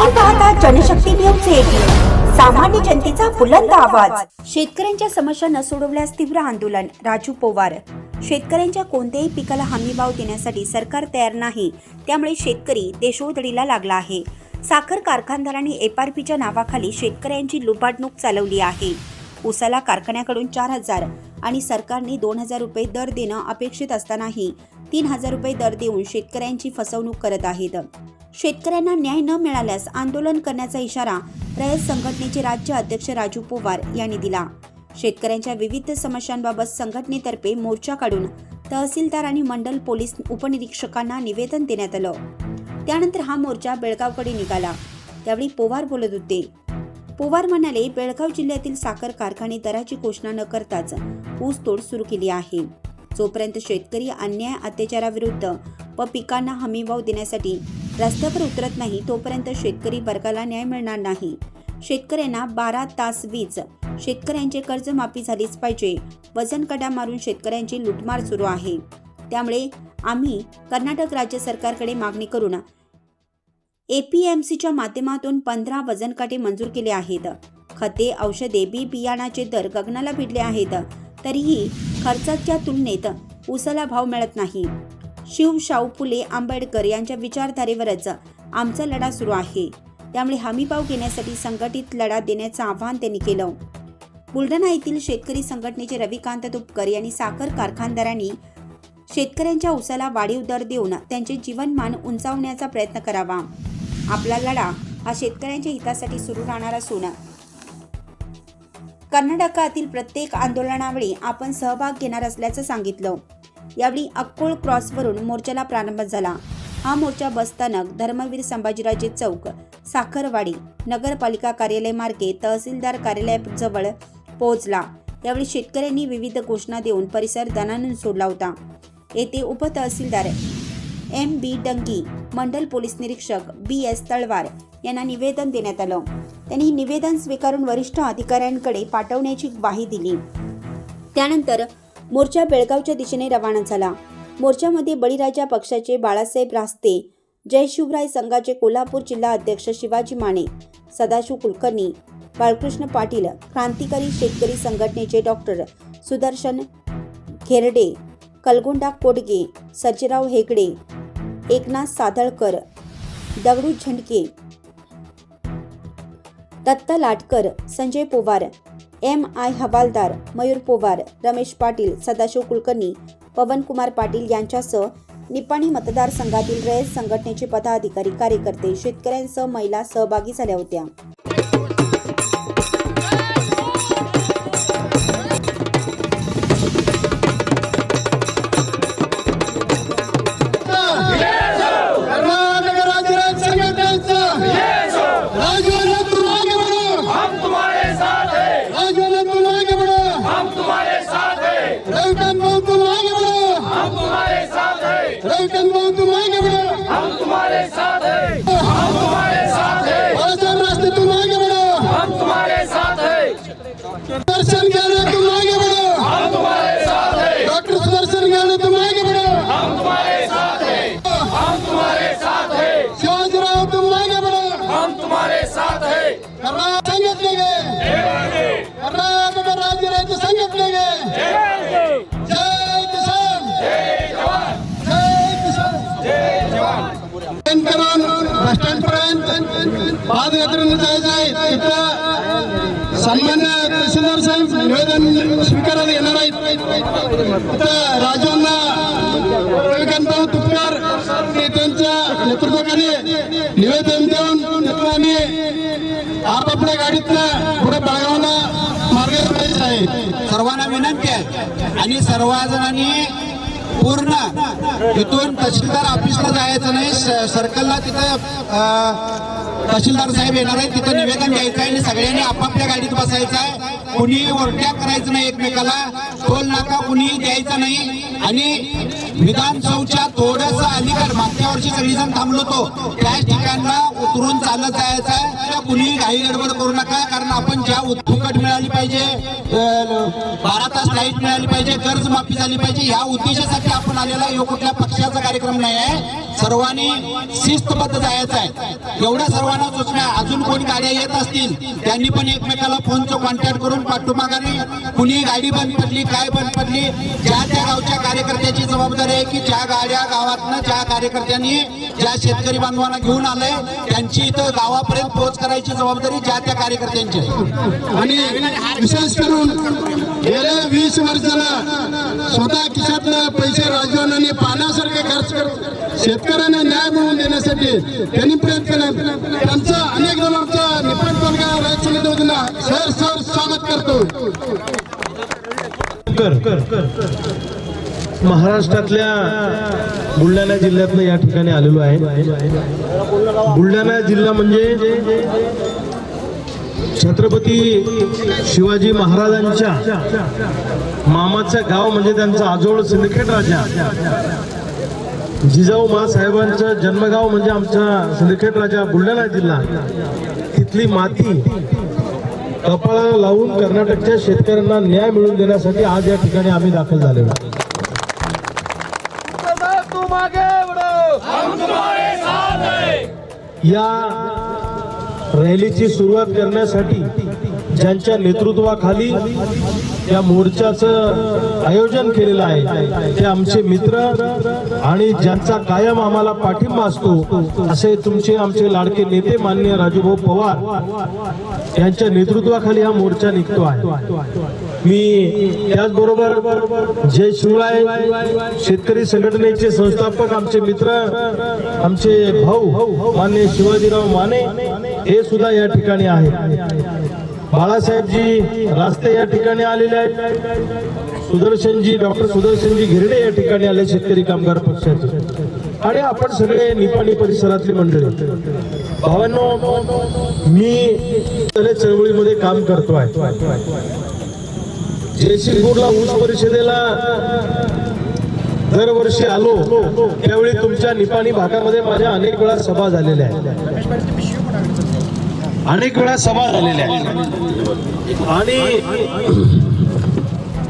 आपण पाहता Janshakti news eighteen सामान्य जनतेचा बुलंद आवाज. शेतकऱ्यांच्या समस्या न सोडवल्यास तीव्र आंदोलन. राजू पवार. शेतकऱ्यांच्या कोणत्याही पिकाला हमीभाव देण्यासाठी सरकार तयार नाही. त्यामुळे शेतकरी देशोधडीला लागला आहे. साखर कारखानदारांनी एफआरपीच्या नावाखाली शेतकऱ्यांची लुबाडणूक चालवली आहे. उसाला कारखान्याकडून चार हजार आणि सरकारने दोन हजार रुपये दर देणं अपेक्षित असतानाही तीन हजार रुपये दर देऊन शेतकऱ्यांची फसवणूक करत आहेत. शेतकऱ्यांना न्याय न मिळाल्यास आंदोलन करण्याचा इशारा रयत संघटनेचे राज्य अध्यक्ष राजू पोवार यांनी दिला. शेतकऱ्यांच्या विविध समस्यांबाबत संघटनेतर्फे मोर्चा काढून तहसीलदार आणि मंडल पोलीस उपनिरीक्षकांना निवेदन देण्यात आलं. त्यानंतर हा मोर्चा बेळगावकडे निघाला. त्यावेळी पोवार बोलत होते. पोवार म्हणाले बेळगाव जिल्ह्यातील साखर कारखाने दराची घोषणा न करताच ऊसतोड सुरू केली आहे. जोपर्यंत शेतकरी अन्याय अत्याचाराविरुद्ध व पिकांना हमीभाव देण्यासाठी रस्त्यावर उतरत नाही तोपर्यंत शेतकरी वर्गाला न्याय मिळणार नाही. शेतकऱ्यांना बारा तास वीज. शेतकऱ्यांचे कर्जमाफी झालीच पाहिजे. वजन मारून शेतकऱ्यांची लुटमार सुरू आहे. त्यामुळे आम्ही कर्नाटक राज्य सरकारकडे मागणी करून एपीएमसीच्या माध्यमातून पंधरा वजन काटे मंजूर केले आहेत. खते औषधे बी बियाणाचे दर गगनाला भिडले आहेत. तरीही खर्चाच्या तुलनेत उसाला भाव मिळत नाही. शिव शाहू फुले आंबेडकर यांच्या विचारधारेवरच आमचा लढा सुरू आहे. त्यामुळे हमीभाव घेण्यासाठी संघटित लढा देण्याचं आवाहन त्यांनी केलं. बुलढाणा येथील शेतकरी संघटनेचे रविकांत तुपकर यांनी साखर कारखानदारांनी शेतकऱ्यांच्या उसाला वाढीव दर देऊन त्यांचे जीवनमान उंचावण्याचा प्रयत्न करावा. आपला लढा हा शेतकऱ्यांच्या हितासाठी सुरू राहणार असून कर्नाटकातील प्रत्येक आंदोलनावेळी आपण सहभाग घेणार असल्याचं सांगितलं. यावेळी अक्कोळ क्रॉसवरून मोर्चाला प्रारंभ झाला. हा मोर्चा बसस्थानक धर्मवीर संभाजीराजे चौक साखरवाडी नगरपालिका कार्यालय मार्गे तहसीलदार कार्यालयाजवळ पोहोचला. यावेळी शेतकऱ्यांनी विविध घोषणा देऊन परिसर दणानून सोडला होता. येथे उपतहसीलदार एम बी डंगी मंडल पोलीस निरीक्षक बी एस तळवार यांना निवेदन देण्यात आलं. त्यांनी निवेदन स्वीकारून वरिष्ठ अधिकाऱ्यांकडे पाठवण्याची ग्वाही दिली. त्यानंतर मोर्चा बेळगावच्या दिशेने रवाना झाला. मोर्चामध्ये बळीराजा पक्षाचे बाळासाहेब रास्ते जय शिवराय संघाचे कोल्हापूर जिल्हा अध्यक्ष शिवाजी माने सदाशिव कुलकर्णी बाळकृष्ण पाटील क्रांतिकारी शेतकरी संघटनेचे doctor Sudarshan Kherde Kalgonda Kodage Sarjerao Hegde Eknath Sadalkar Dagadu Zhandke Datta Latkar Sanjay Powar M I हवालदार मयूर पोवार रमेश पाटील सदाशिव कुलकर्णी पवनकुमार पाटील यांच्यासह निपाणी मतदारसंघातील रयत संघटनेचे पदाधिकारी कार्यकर्ते शेतकऱ्यांसह महिला सहभागी झाल्या होत्या. नहीं भाऊ हम तुम्हारे साथ हैं। करून बस स्टँड जायचं आहे तिथं सन्मान्य तहसीलदार साहेब निवेदन स्वीकारायला येणार आहेत तिथं राजांना रविकांतभाऊ तुपकर हे त्यांच्या नेतृत्वाखाली निवेदन देऊन तिथं आम्ही आपापल्या गाडीतनं पुढे बेळगावला मार्ग करायचं आहे सर्वांना विनंती आहे. आणि सर्वजणांनी पूर्ण इथून तहसीलदार ऑफिसला जायचं नाही. सर्कलला तिथं तहसीलदार साहेब येणार आहेत. तिथं निवेदन द्यायचं आहे आणि सगळ्यांनी आपापल्या गाडीत बसायचं आहे. कुणी ओरट्या करायचं नाही एकमेकाला. टोल नाका कुणीही द्यायचा नाही. आणि विधानसौच्या थोडस अलीकड मागच्या वर्षी सगळीजण थांबलो होतो. त्याच ठिकाणला उतरून चालत जायचं आहे. त्या कुणी घाई गडबड करू नका कारण आपण ज्या उत्फुकट मिळाली पाहिजे बारा तास लाइट मिळाली पाहिजे कर्ज माफी झाली पाहिजे. ह्या उद्देशासाठी आपण आलेला हा कुठल्या पक्षाचा कार्यक्रम नाही आहे. सर्वांनी शिस्तबद्ध जायचं आहे. एवढ्या सर्वांना सूचना अजून कोणी गाड्या येत असतील त्यांनी पण एकमेकाला फोनचं कॉन्टॅक्ट करून पाठोमागाने कुणी गाडी बंद पडली काय बंद पडली ज्या त्या गावच्या कार्यकर्त्याची जबाबदारी आहे की ज्या गाड्या गावातनं ज्या कार्यकर्त्यांनी ज्या शेतकरी बांधवांना घेऊन आलंय त्यांची इथं गावापर्यंत पोहोच करायची जबाबदारी ज्या त्या कार्यकर्त्यांची आणि विशेष करून गेल्या वीस वर्षाला स्वतः खिशातले पैसे राजवानांनी पाण्यासारखे खर्च करून शेतकऱ्यांना न्याय मिळवून देण्यासाठी त्यांनी प्रयत्न केला. त्यांचा अनेक जणांचा निपाट बलगा राज समिती सर सर स्वागत करतो. महाराष्ट्रातल्या बुलढाणा जिल्ह्यातनं या ठिकाणी आलेलो आहे. बुलढाणा जिल्हा म्हणजे छत्रपती शिवाजी महाराजांच्या मामाचं गाव म्हणजे त्यांचा आजोळ सिंदखेड राजा. जिजाऊ महासाहेबांचं जन्मगाव म्हणजे आमचा सिंदखेड राजा बुलढाणा जिल्हा. तिथली माती कपाळाला लावून कर्नाटकच्या शेतकऱ्यांना न्याय मिळवून देण्यासाठी आज या ठिकाणी आम्ही दाखल झालेलो या रॅलीची सुरुवात करण्यासाठी ज्यांच्या नेतृत्वाखाली या मोर्चाचं आयोजन केलेलं आहे. ते आमचे मित्र आणि ज्यांचा कायम आम्हाला पाठिंबा असतो असे तुमचे आमचे लाडके नेते माननीय राजूभाऊ पवार यांच्या नेतृत्वाखाली हा मोर्चा निघतो आहे. मी त्याचबरोबर जय शिवराय शेतकरी संघटनेचे संस्थापक आमचे मित्र आमचे भाऊ मान्य शिवाजीराव माने हे सुद्धा या ठिकाणी आहे बाळासाहेबजी रास्ते या ठिकाणी आलेले आहेत. सुदर्शनजी डॉक्टर सुदर्शनजी घिरडे या ठिकाणी आले शेतकरी कामगार पक्षाचे. आणि आपण सगळे निपाणी परिसरातली मंडळी. भावांनो मी तले चळवळीमध्ये काम करतो आहे. जयसिंगपूरला ऊस परिषदेला दरवर्षी आलो त्यावेळी तुमच्या निपाणी भागामध्ये माझ्या अनेक वेळा सभा झालेल्या आहेत. अनेक वेळा सभा झालेल्या आहेत. आणि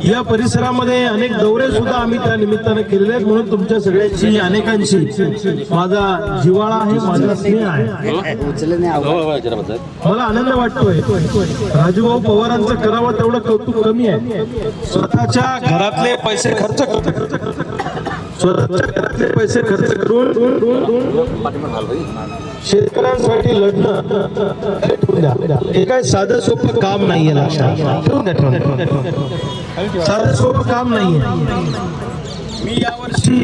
या परिसरामध्ये अनेक दौरे सुद्धा आम्ही त्या निमित्तानं केलेले आहेत. म्हणून तुमच्या सगळ्यांशी अनेकांशी माझा जिवाळा आहे माझा स्नेह आहे. मला आनंद वाटतोय. राजूभाऊ पवारांचं करावं तेवढं कौतुक कमी आहे. स्वतःच्या घरातले पैसे खर्च स्वतःच्या घरातले पैसे खर्च करून. शेतकऱ्यांसाठी लढणं हे ठेवून द्या. हे काय साधं सोपं काम नाहीये लक्षात ठेवून द्या ठेवून साधं सोपं काम नाहीये. मी यावर्षी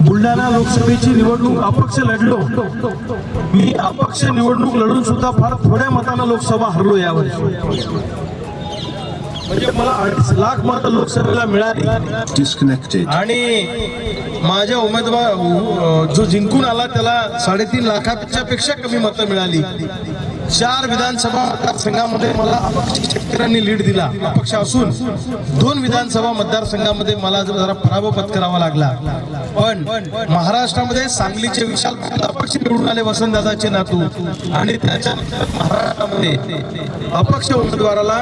बुलढाणा लोकसभेची निवडणूक अपक्ष लढलो. मी अपक्ष निवडणूक लढून सुद्धा फार थोड्या मतानं लोकसभा हरलो यावर्षी म्हणजे मला अडीच लाख मतं लोकसभेला मिळाली. आणि माझ्या उमेदवार जो जिंकून आला त्याला साडेतीन लाखापेक्षा पेक्षा कमी मतं मिळाली. चार विधानसभा मतदारसंघामध्ये मला अपक्ष शेतकऱ्यांनी लीड दिला अपक्ष असून दोन विधानसभा मतदारसंघामध्ये मला जर जरा पराभव पत्करावा लागला. पण महाराष्ट्रामध्ये सांगलीचे विशाल पाटील अपक्ष निवडून आले वसंतदादाचे नातू आणि त्याच्या महाराष्ट्रामध्ये अपक्ष उमेदवाराला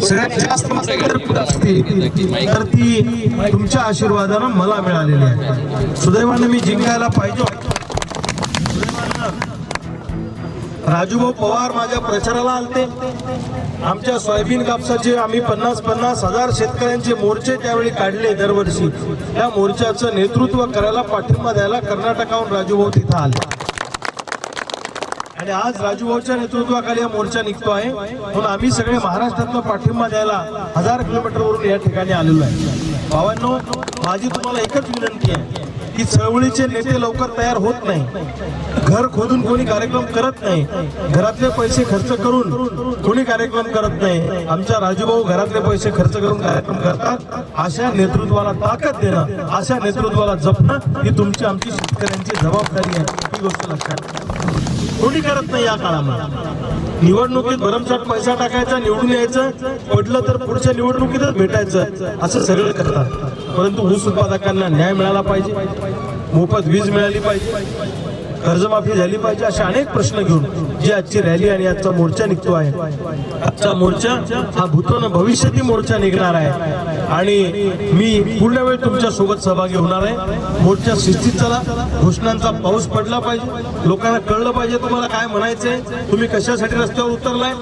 सगळ्यात जास्त तर ती तुमच्या आशीर्वादानं मला मिळालेली आहे. सुदैवानं मी जिंकायला पाहिजे राजूभाऊ पवार माझ्या प्रचाराला आलते. आमच्या सोयाबीन कापसाचे आम्ही पन्नास पन्नास हजार शेतकऱ्यांचे मोर्चे त्यावेळी काढले दरवर्षी. त्या मोर्चाचं नेतृत्व करायला पाठिंबा द्यायला कर्नाटकाहून राजूभाऊ तिथं आले. आणि आज राजूभाऊच्या नेतृत्वाखाली हा मोर्चा निघतो आहे. म्हणून आम्ही सगळे महाराष्ट्रातनं पाठिंबा द्यायला हजार किलोमीटरवरून या ठिकाणी आलेलो आहे. भावांनो माझी तुम्हाला एकच विनंती आहे. की चळवळीचे नेते लवकर तयार होत नाही. घर खोदून कोणी कार्यक्रम करत नाही. घरातले पैसे खर्च करून कोणी कार्यक्रम करत नाही. आमच्या राजूभाऊ घरातले पैसे खर्च करून कार्यक्रम करतात. अशा नेतृत्वाला ताकद देणं अशा नेतृत्वाला जपणं ही तुमची आमची शेतकऱ्यांची जबाबदारी आहे. ही गोष्ट लक्षात कोणी करत नाही या काळामध्ये. निवडणुकीत भरमसाठ पैसा टाकायचा निवडून यायचं. पडलं तर पुढच्या निवडणुकीतच भेटायचं. असं सगळे करतात. परंतु ऊस उत्पादकांना न्याय मिळाला पाहिजे. मोफत वीज मिळाली पाहिजे. कर्जमाफी झाली पाहिजे असे अनेक प्रश्न घेऊन जी आजची रॅली आणि आजचा मोर्चा निघतो आहे. आजचा मोर्चा हा भूतोन भविष्यातील मोर्चा निघणार आहे. आणि मी पूर्ण वेळ तुमच्यासोबत सहभागी होणार आहे. मोर्चा शिस्तीत चला. घोषणांचा पाऊस पडला पाहिजे. लोकांना कळलं पाहिजे तुम्हाला काय म्हणायचंय. तुम्ही कशासाठी रस्त्यावर उतरलाय?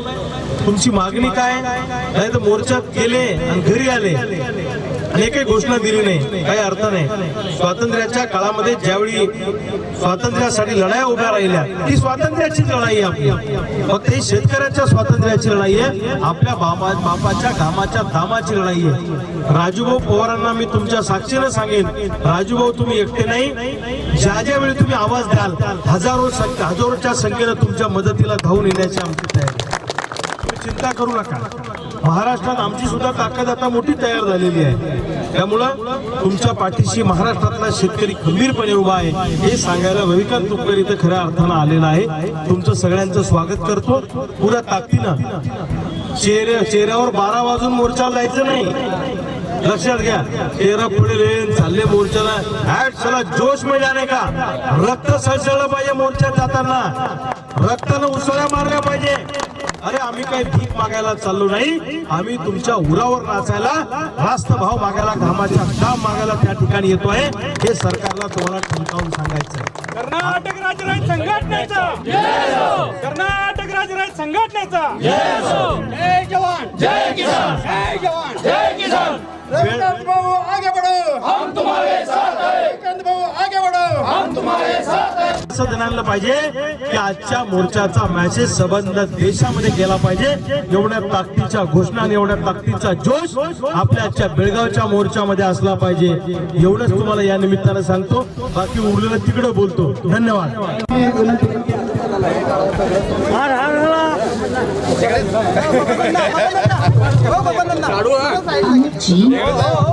तुमची मागणी काय? नाही तर मोर्चात गेले आणि घरी आले. आणि काही घोषणा दिली नाही. काही अर्थ नाही. स्वातंत्र्याच्या काळामध्ये ज्यावेळी स्वातंत्र्यासाठी लढाया उभ्या राहिल्या ती स्वातंत्र्याची लढाई आहे आपली. फक्त ही शेतकऱ्याच्या स्वातंत्र्याची लढाई आहे. आपल्या बाबा बापाच्या घामाच्या धामाची लढाई आहे. राजूभाऊ पवारांना मी तुमच्या साक्षीनं सांगेन राजूभाऊ तुम्ही एकटे नाही. ज्या ज्या वेळी तुम्ही आवाज द्याल हजारो हजारोच्या संख्येनं तुमच्या मदतीला धावून येण्याची आमची तयारी आहे. चिंता करू नका. महाराष्ट्रात आमची सुद्धा ताकद आता मोठी तयार झालेली आहे. त्यामुळं तुमच्या पाठीशी महाराष्ट्रातला शेतकरी खंबीरपणे उभा आहे. हे सांगायला रविकांत तुपकर इथं खऱ्या अर्थानं आलेला आहे. तुमचं सगळ्यांचं स्वागत करतो. पुऱ्या ताकदीनं. चेहऱ्या चेहऱ्यावर बारा वाजून मोर्चाला जायचं नाही. लक्षात घ्या. चेहरा पुढे रेन चालले मोर्चाला. हॅट चला जोश में का? रक्त सळसळलं पाहिजे मोर्चात जाताना. रक्तानं उसळ्या मारल्या पाहिजे. अरे आम्ही काही भीक मागायला चाललो नाही. आम्ही तुमच्या उरावर नाचायला रास्त भाव मागायला घामाच्या काम मागायला त्या ठिकाणी येतोय हे सरकारला तुम्हाला ठणकावून सांगायचं आहे. कर्नाटक राज्य राज संघटनेचा. कर्नाटक राज्य राज संघटनेचा. जय जवान. जय किसान. जय जवान. जय किसान. भाऊ आगे बढ़ो. हम तुम्हारे साथ हैं. भाऊ आगे असं जणांना पाहिजे की आजच्या मोर्चाचा मेसेज संबंध देशामध्ये गेला पाहिजे. एवढ्या ताकदीच्या घोषणा आणि एवढ्या ताकदीचा जोश आपल्या आजच्या बेळगावच्या मोर्चामध्ये असला पाहिजे. एवढंच तुम्हाला या निमित्तानं सांगतो. बाकी उरलेलं तिकडे बोलतो. धन्यवाद.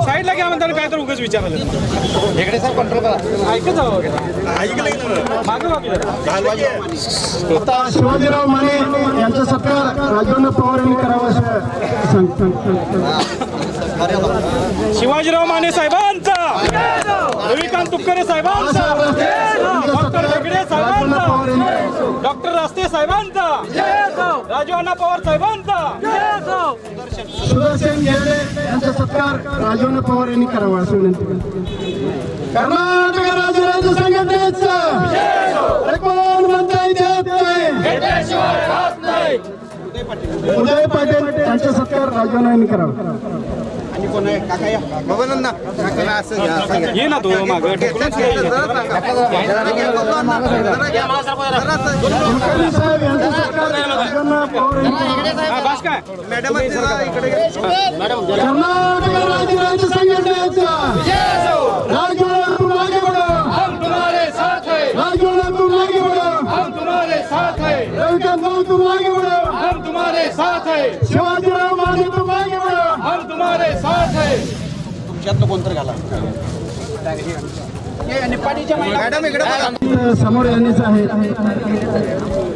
साईडला घ्या म्हणताना काय तर उगाच विचारायला इकडे सर कंट्रोल करा ऐकत आता शिवाजीराव माने यांचा सत्कार राजवर्ण पवार यांनी करावा शिवाजीराव माने साहेबांचा. रविकांत तुपकरे साहेबांचा. डॉक्टर साहेबांचा डॉक्टर रास्ते साहेबांचा. राजू अण्णा पवार साहेबांचा. सुदर्शन गेले यांचा सत्कार राजवर्ण पवार यांनी करावा असं विनंती करतो. कर्नाटक राज्य राज्य संघटनेचा कोण म्हणता देत उदय पाटील यांचा सत्कार राजवर्ण यांनी करावा. ये ना तू माग कुलकर्णी साहेब यांचा सत्कार राजवर्ण पवार यांनी करावा. बस काय कर्नाटक राज्य राज्य संघटनेचा राजवर्ण तुम आगे बढ़ो हम तुम्हारे साथ हैं राजवर्ण तुम आगे बढ़ो हम तुम्हारे साथ हैं रविकांत भाऊ तुम आगे बढ़ो हम तुम्हारे साथ हैं शिवाजीराव माने तुम तुम्हारे साथ हैं समोर यांनीच आहे.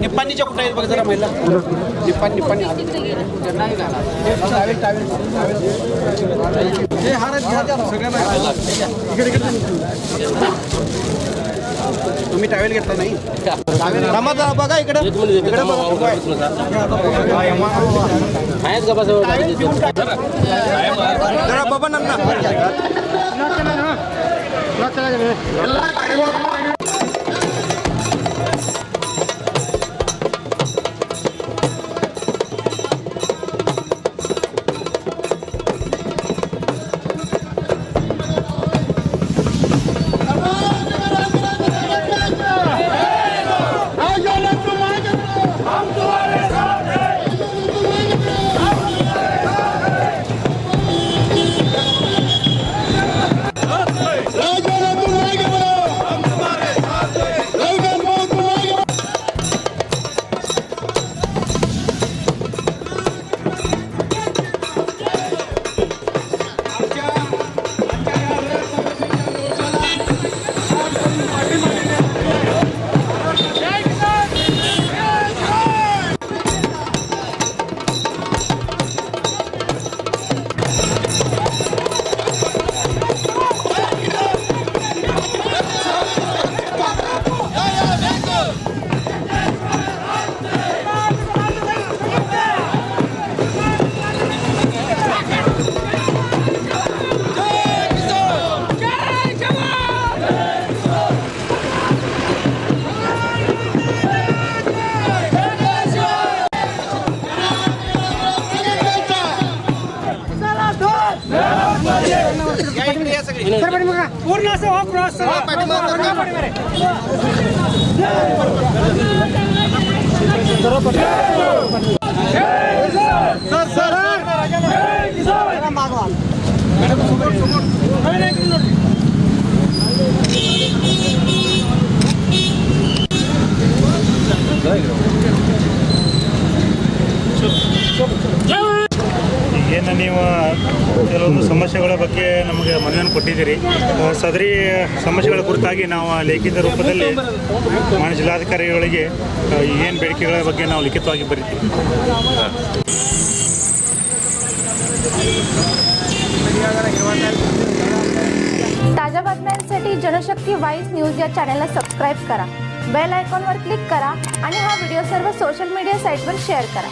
निप्पाणीच्या कुठे आहेत बघ जरा महिला. निप्पाणी निप्पाणी सगळ्यांना इकडे इकडे. तुम्ही टावेल घेतला नाही? रमा जरा बघा इकडे. इकडे बघा जरा बाबा नन्ना राजवर्ण तुम आगे पूर्ण असं हो क्रॉस ಏನು ನೀವು ಕೆಲವೊಂದು ಸಮಸ್ಯೆಗಳ ಬಗ್ಗೆ ನಮಗೆ ಮನವಿಯನ್ನು ಕೊಟ್ಟಿದ್ದೀರಿ ಆ, ಸದರಿ ಸಮಸ್ಯೆಗಳ ಕುರಿತಾಗಿ ನಾವು ಲಿಖಿತ ರೂಪದಲ್ಲಿ ಮಾನ್ಯ ಜಿಲ್ಲಾಧಿಕಾರಿಗಳಿಗೆ ಏನು ಬೇಡಿಕೆಗಳ ಬಗ್ಗೆ ನಾವು ಲಿಖಿತವಾಗಿ ಬರೀತೀವಿ ताज्या बातम्यांसाठी जनशक्ती वाईज न्यूज या चॅनलला सबस्क्राईब करा बेल आयकॉनवर क्लिक करा आणि हा व्हिडिओ सर्व सोशल मीडिया साईटवर शेअर करा